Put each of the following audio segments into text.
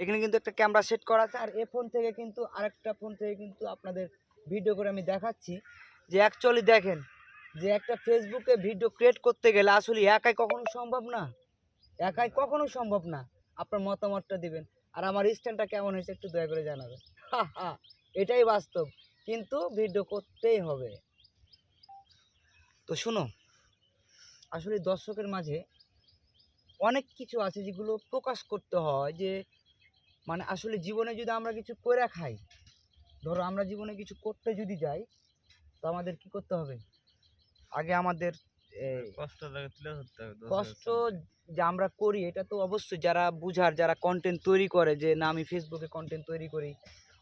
এখানে কিন্তু একটা ক্যামেরা সেট করা আছে। আর এ ফোন থেকে কিন্তু আরেকটা ফোন থেকে কিন্তু আপনাদের ভিডিও করে আমি দেখাচ্ছি যে অ্যাকচুয়ালি দেখেন, যে একটা ফেসবুকে ভিডিও ক্রিয়েট করতে গেলে আসলে একাই কখনো সম্ভব না? একাই কখনো সম্ভব না? আপনার মতামতটা দিবেন। আর আমার স্ট্যান্ডটা কেমন হয়েছে একটু দয়া করে জানাবেন। এটাই বাস্তব। কিন্তু ভিডিও করতেই হবে। তো শুনো, আসলে দর্শকের মাঝে অনেক কিছু আছে যেগুলো প্রকাশ করতে হয় যে মানে আসলে জীবনে যদি আমরা কিছু করে খাই ধরো আমরা জীবনে কিছু করতে যদি যাই তো আমাদের কি করতে হবে? আগে আমাদের কষ্ট যে আমরা করি এটা তো অবশ্যই যারা বুঝার যারা কন্টেন্ট তৈরি করে যে না আমি ফেসবুকে কন্টেন্ট তৈরি করি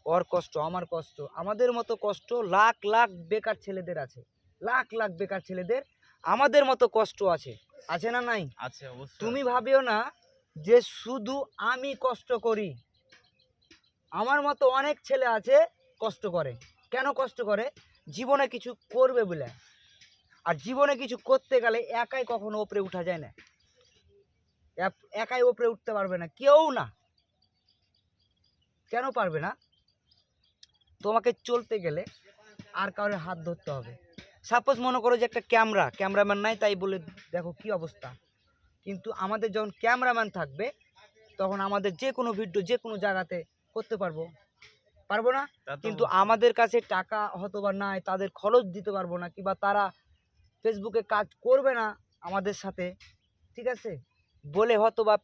ওর কষ্ট আমার কষ্ট। আমাদের মতো কষ্ট লাখ লাখ বেকার ছেলেদের আছে। লাখ লাখ বেকার ছেলেদের আমাদের মতো কষ্ট আছে। আছে না নাই? আছে তুমি ভাবিও না যে শুধু আমি কষ্ট করি। আমার মতো অনেক ছেলে আছে, কষ্ট করে। কেন কষ্ট করে? জীবনে কিছু করবে বলে। আর জীবনে কিছু করতে গেলে একাই কখনো ওপরে উঠা যায় না। একাই ওপরে উঠতে পারবে না। কেউ না। কেন পারবে না? তোমাকে চলতে গেলে আর কারোর হাত ধরতে হবে। সাপোজ মনে করো যে একটা ক্যামেরা, ক্যামেরাম্যান নাই, তাই বলে দেখো কি অবস্থা। কিন্তু আমাদের যখন ক্যামেরাম্যান থাকবে, তখন আমাদের যে কোনো ভিডিও যে কোনো জায়গাতে করতে পারব। পারব না? কিন্তু আমাদের কাছে টাকা হয়তো বা নাই তাদের খরচ দিতে পারব না কিংবা তারা ফেসবুকে কাজ করবে না আমাদের সাথে ঠিক আছে? বলে হয়তো বা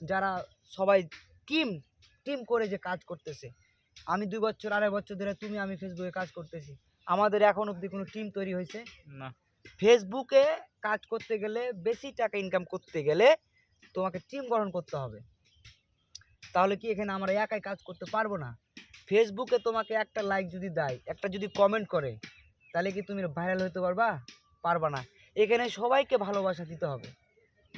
যারা সবাই টিম টিম করে যে কাজ করতেছে। আমি দুই বছর আড়াই বছর ধরে তুমি আমি ফেসবুকে কাজ করতেছি। আমাদের এখন অবধি কোনো টিম তৈরি হয়েছে? না। ফেসবুকে কাজ করতে গেলে বেশি টাকা ইনকাম করতে গেলে তোমাকে টিম গঠন করতে হবে। তাহলে কি এখানে আমরা একাই কাজ করতে পারব না? ফেসবুকে তোমাকে একটা লাইক যদি দেয় একটা যদি কমেন্ট করে তাহলে কি তুমি ভাইরাল হতে পারবা? পারবা না। এখানে সবাইকে ভালোবাসা দিতে হবে।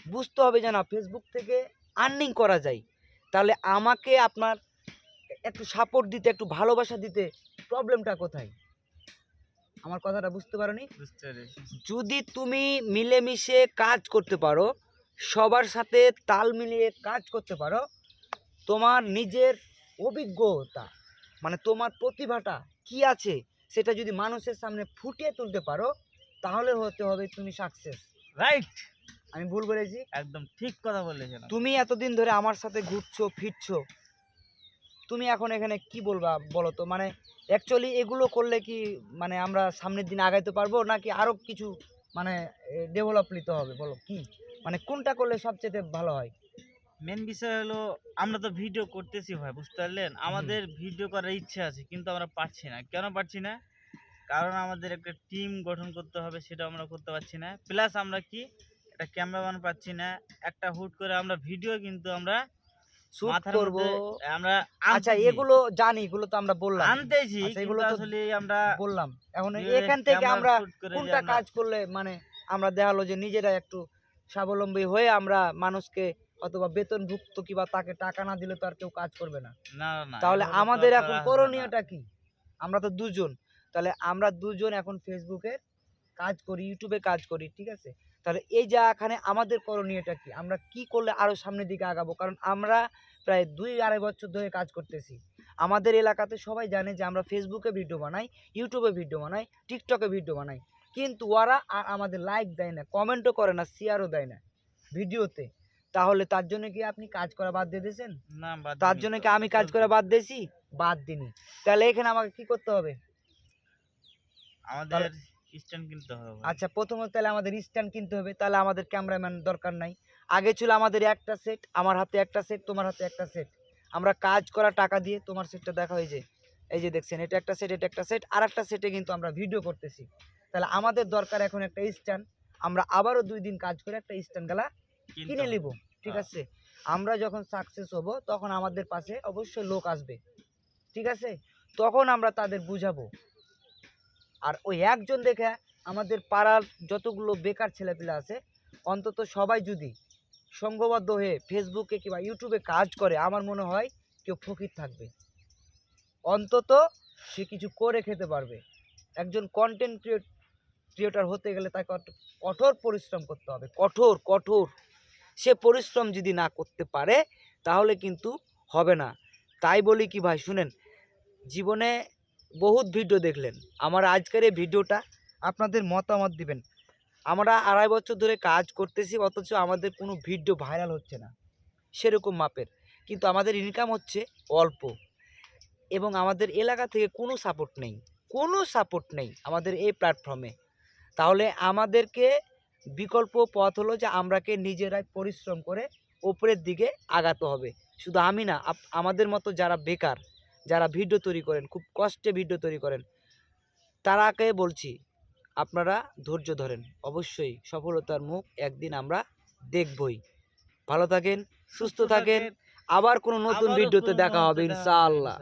বুঝতে হবে যে না ফেসবুক থেকে আর্নিং করা যায়। তাহলে আমাকে আপনার একটু সাপোর্ট দিতে একটু ভালোবাসা দিতে প্রবলেমটা কোথায়? আমার কথাটা বুঝতে বুঝতে পেরেছি। যদি তুমি মিলেমিশে কাজ করতে পারো সবার সাথে তাল মিলিয়ে কাজ করতে পারো তোমার নিজের অভিজ্ঞতা মানে তোমার প্রতিভাটা কি আছে সেটা যদি মানুষের সামনে ফুটিয়ে তুলতে পারো তাহলে হতে হবে তুমি সাকসেস রাইট আমি ভুল বলেছি একদম ঠিক কথা বলেছেন তুমি এতদিন ধরে আমার সাথে ঘুরছো ফিরছো তুমি এখন এখানে কি বলবা বলো তো? মানে অ্যাকচুয়ালি এগুলো করলে কি মানে আমরা সামনের দিন আগাইতে পারব নাকি আরও কিছু মানে ডেভেলপ নিতে হবে বলো? কি? মানে কোনটা করলে সবচেয়ে ভালো হয়? মেন বিষয় হলো আমরা তো ভিডিও করতেছি ভাই বুঝতে পারলেন? আমাদের ভিডিও করার ইচ্ছা আছে কিন্তু আমরা পারছি না। কেন পারছি না? কারণ আমাদের একটা টিম গঠন করতে হবে সেটা আমরা করতে পারছি না। প্লাস আমরা কি? একটা ক্যামেরাম্যান পাচ্ছি না। একটা হুট করে আমরা ভিডিও কিন্তু আমরা শুট করব। আমরা আচ্ছা এগুলো জানি এগুলো তো আমরা বললাম। আনতেছি আচ্ছা, এগুলো আসলে আমরা বললাম। এখন এখান থেকে আমরা কোনটা কাজ করলে মানে আমরা দেখাল যে নিজেরা একটু স্বাবলম্বী হয়ে আমরা মানুষকে অথবা বেতনভুক্ত কিংবা তাকে টাকা না দিলে তো আর কেউ কাজ করবে না। তাহলে আমাদের এখন। করণীয়টা কি? আমরা তো দুজন। তাহলে আমরা দুজন এখন ফেসবুকে কাজ করি ইউটিউবে কাজ করি ঠিক আছে? তাহলে এই যে এখানে আমাদের করণীয়টা কি? আমরা কি করলে আরও সামনের দিকে আগাবো? কারণ আমরা প্রায় দুই আড়াই বছর ধরে কাজ করতেছি। আমাদের এলাকাতে সবাই জানে যে আমরা ফেসবুকে ভিডিও বানাই ইউটিউবে ভিডিও বানাই টিকটকে ভিডিও বানাই। কিন্তু ওরা আর আমাদের লাইক দেয় না কমেন্টও করে না শেয়ারও দেয় না। ভিডিওতে। তাহলে তার জন্য কি আপনি কাজ করা বাদ দিয়ে দিয়েছেন? না তার জন্য কি আমি কাজ করা বাদ দিয়েছি? বাদ দিনি তাহলে এখানে আমাকে কি করতে হবে? আমাদের স্ট্যান্ড কিনতে হবে আচ্ছা প্রথমত তাহলে আমাদের স্ট্যান্ড কিনতে হবে। তাহলে আমাদের ক্যামেরাম্যান দরকার নাই। আগে ছিল আমাদের একটা সেট আমার হাতে একটা সেট তোমার হাতে একটা সেট আমরা কাজ করা টাকা দিয়ে তোমার সেটটা দেখা হয়ে যে এই যে দেখছেন এটা একটা সেট এটা একটা সেট আর একটা সেটে কিন্তু আমরা ভিডিও করতেছি। তাহলে আমাদের দরকার এখন একটা স্ট্যান্ড আমরা আবারও দুই দিন কাজ করে একটা স্ট্যান্ড গেলা কিনে। নিব ঠিক হ্যাঁ। আছে? আমরা যখন সাকসেস হব তখন আমাদের পাশে অবশ্যই লোক আসবে ঠিক আছে? তখন আমরা তাদের বুঝাবো। আর ওই একজন দেখে আমাদের পাড়ার যতগুলো বেকার ছেলেপিলে আছে অন্তত সবাই যদি সংঘবদ্ধ হয়ে ফেসবুকে কিংবা ইউটিউবে কাজ করে আমার মনে হয় কেউ ফকির থাকবে। অন্তত সে কিছু করে খেতে পারবে। একজন কন্টেন্ট ক্রিয়েট ক্রিয়েটর হতে গেলে তাকে কঠোর পরিশ্রম করতে হবে। কঠোর কঠোর। সে পরিশ্রম যদি না করতে পারে, তাহলে কিন্তু হবে না। তাই বলি কি ভাই, শুনেন, জীবনে বহুত ভিডিও দেখলেন। আমার আজকের এই ভিডিওটা আপনাদের মতামত দিবেন। আমরা আড়াই বছর ধরে কাজ করতেছি, অথচ আমাদের কোনো ভিডিও ভাইরাল হচ্ছে না। সেরকম মাপের। কিন্তু আমাদের ইনকাম হচ্ছে অল্প। এবং আমাদের এলাকা থেকে কোনো সাপোর্ট নেই। কোনো সাপোর্ট নেই আমাদের এই প্ল্যাটফর্মে তাহলে আমাদেরকে বিকল্প পথ হলো যে আমরাকে নিজেরাই পরিশ্রম করে ওপরের দিকে আগাতে হবে। শুধু আমি না আমাদের মতো যারা বেকার যারা ভিডিও তৈরি করেন খুব কষ্টে ভিডিও তৈরি করেন তারাকে বলছি আপনারা ধৈর্য ধরেন। অবশ্যই সফলতার মুখ একদিন আমরা দেখবই। ভালো থাকেন সুস্থ থাকেন। আবার কোনো নতুন ভিডিওতে দেখা হবে ইনশাআল্লাহ।